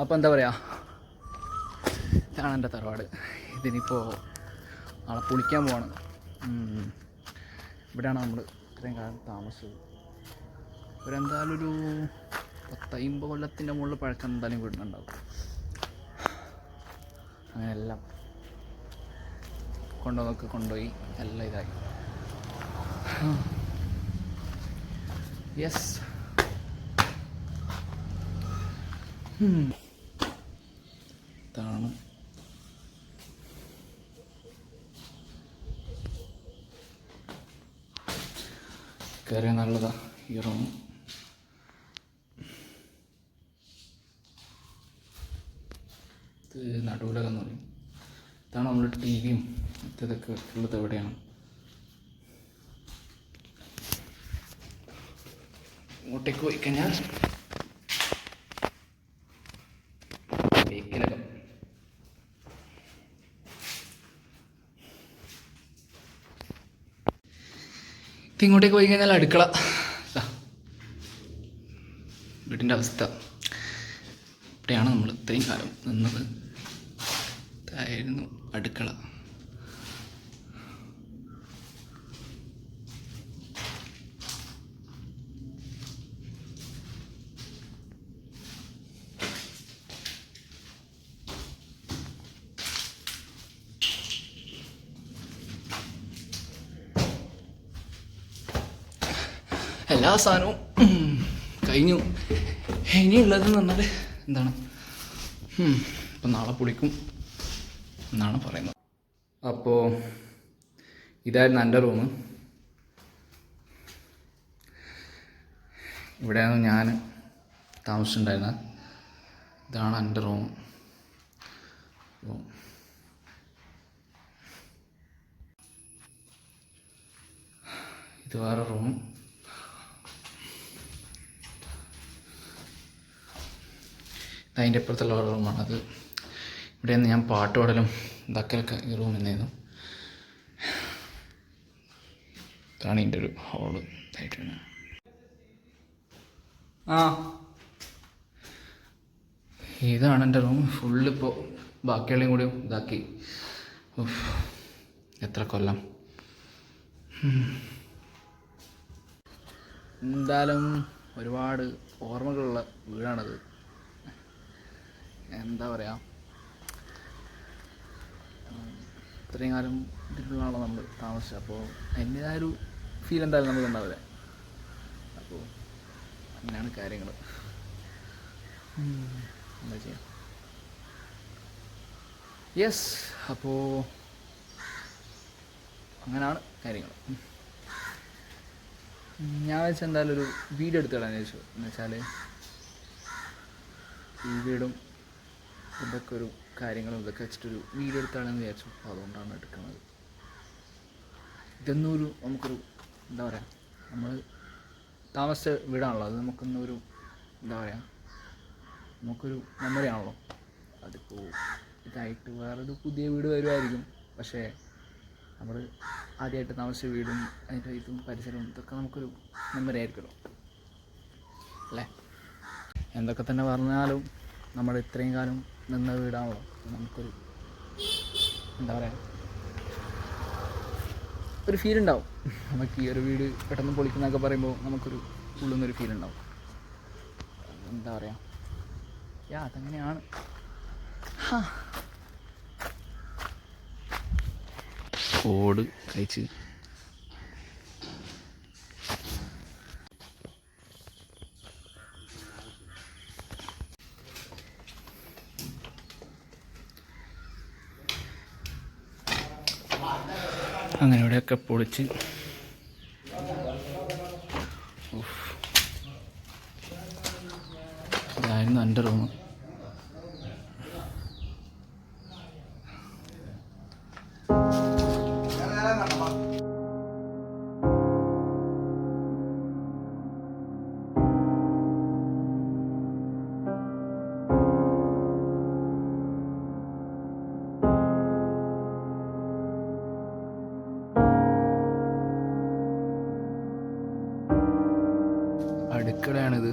അപ്പോൾ എന്താ പറയുക ഇതാണ് എന്റെ തറവാട്. ഇതിനിപ്പോൾ നാളെ പൊളിക്കാൻ പോവാണ്. ഇവിടെയാണ് നമ്മൾ ഇത്രയും കാലം താമസിച്ചത്. ഇവരെന്തായാലും ഒരു പത്തമ്പത് കൊല്ലത്തിന്റെ മുകളിൽ പഴക്കം എന്തായാലും വീടുന്നുണ്ടാവും അങ്ങനെയെല്ലാം കൊണ്ടുവന്നൊക്കെ കൊണ്ടുപോയി എല്ലാം ഇതായി. യെസ് ഇതാണ് കയറിയ നല്ലതാ ഈ റൂം. ഇത് നടുവിലകം എന്ന് പറയും. ഇതാണ് നമ്മുടെ ടി വിയും മറ്റേതൊക്കെ ഉള്ളത് എവിടെയാണ്? ഇങ്ങോട്ടേക്ക് പോയി കഴിഞ്ഞാൽ ഇത് ഇങ്ങോട്ടേക്ക് പോയി കഴിഞ്ഞാൽ അടുക്കള. വീടിന്റെ അവസ്ഥ. ഇവിടെയാണ് നമ്മൾ ഇത്രയും കാലം നിന്നത്. ഇതായിരുന്നു അടുക്കള. എല്ലാ സാധനവും കഴിഞ്ഞു. ഇനിയുള്ളത് എന്ന് പറഞ്ഞാൽ എന്താണ്? ഉം, ഇപ്പം നാളെ പൊളിക്കും എന്നാണ് പറയുന്നത്. അപ്പോൾ ഇതായിരുന്നു എന്റെ റൂം ഇവിടെയാണ് ഞാൻ താമസിച്ചിട്ടുണ്ടായിരുന്നത്. ഇതാണ് എന്റെ റൂം. ഇത് വേറെ റൂം. അതിന്റെ ഇപ്പുറത്തുള്ള ഒരു റൂമാണ് അത് ഇവിടെ നിന്ന് ഞാൻ പാട്ട് പാടലും ഇതാക്കലൊക്കെ ഈ റൂമിൽ നിന്നായിരുന്നു ഇതാണ് എന്റെ ഒരു ഹോൾ ആയിട്ട് ആ. ഇതാണ് എന്റെ റൂം. ഫുള്ളിപ്പോൾ ബാക്കിയുള്ളതും കൂടി ഇതാക്കി. എത്ര കൊല്ലം. എന്തായാലും ഒരുപാട് ഓർമ്മകളുള്ള വീടാണത്. എന്താ പറയുക ഇത്രയും കാലം ഇതിനുള്ളതാണല്ലോ നമ്മൾ താമസിച്ചത്. അപ്പോൾ അതിന്റെതായ ഒരു ഫീൽ എന്തായാലും നമുക്ക് ഉണ്ടാവില്ല? അപ്പോൾ അങ്ങനെയാണ് കാര്യങ്ങൾ എന്താ ചെയ്യാം? യെസ് അപ്പോൾ അങ്ങനെയാണ് കാര്യങ്ങൾ ഞാൻ വെച്ചാൽ എന്തായാലും ഒരു വീഡിയോ എടുത്തിടാൻ ചോദിച്ചു എന്ന് വെച്ചാൽ ഈ വീടും ഇതൊക്കെ ഒരു കാര്യങ്ങളും ഇതൊക്കെ വെച്ചിട്ടൊരു വീഡിയോ എടുത്താണെന്ന് വിചാരിച്ചു. അപ്പോൾ അതുകൊണ്ടാണ് എടുക്കുന്നത്. ഇതൊന്നും ഒരു നമുക്കൊരു എന്താ പറയുക നമ്മൾ താമസിച്ച വീടാണല്ലോ. അത് നമുക്കൊന്നൊരു എന്താ പറയുക നമുക്കൊരു മെമ്മറി ആണല്ലോ. അതിപ്പോൾ ഇതായിട്ട് വേറൊരു പുതിയ വീട് വരുമായിരിക്കും പക്ഷേ നമ്മൾ ആദ്യമായിട്ട് താമസിച്ച വീടും അതിന്റെ ഇതും പരിസരവും ഇതൊക്കെ നമുക്കൊരു മെമ്മറി ആയിരിക്കുമല്ലോ. അല്ലേ? എന്തൊക്കെ തന്നെ പറഞ്ഞാലും നമ്മൾ ഇത്രയും കാലം നിന്ന വീടാണല്ലോ നമുക്കൊരു എന്താ പറയുക ഒരു ഫീൽ ഉണ്ടാവും. നമുക്ക് ഈ ഒരു വീട് പെട്ടെന്ന് പൊളിക്കുന്നൊക്കെ പറയുമ്പോൾ നമുക്കൊരു ഉള്ളിൽ നിന്നൊരു ഫീൽ ഉണ്ടാവും. എന്താ പറയുക യാ അതങ്ങനെയാണ്. ഓട് കഴിച്ച് അങ്ങനെ ഇവിടെയൊക്കെ പൊളിച്ച്. ഇതായിരുന്നു എന്റെ റൂം Thank ഫുള്ള് ഇവിടെയൊക്കെ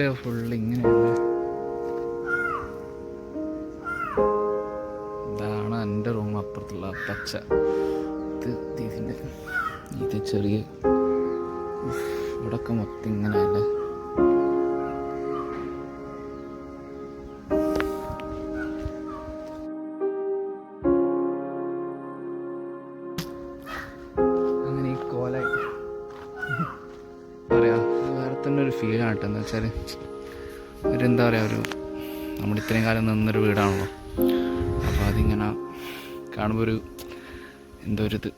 ഇവിടെ ഫുള്ള് ഇങ്ങനെയാണ് ഇതാണ് എന്റെ റൂം അപ്പുറത്തുള്ള പച്ച. ഇത് ഇത് ചെറിയ ഇവിടൊക്കെ മൊത്തം ഇങ്ങനെയല്ലേ? ഒരു ഫീലാണ് കേട്ടോ. എന്ന് വെച്ചാൽ ഒരു എന്താ പറയുക ഒരു നമ്മൾ ഇത്രയും കാലം നിന്നൊരു വീടാണല്ലോ. അപ്പോൾ അതിങ്ങനെ കാണുമ്പോൾ ഒരു എന്തോ ഒരു ഇത്.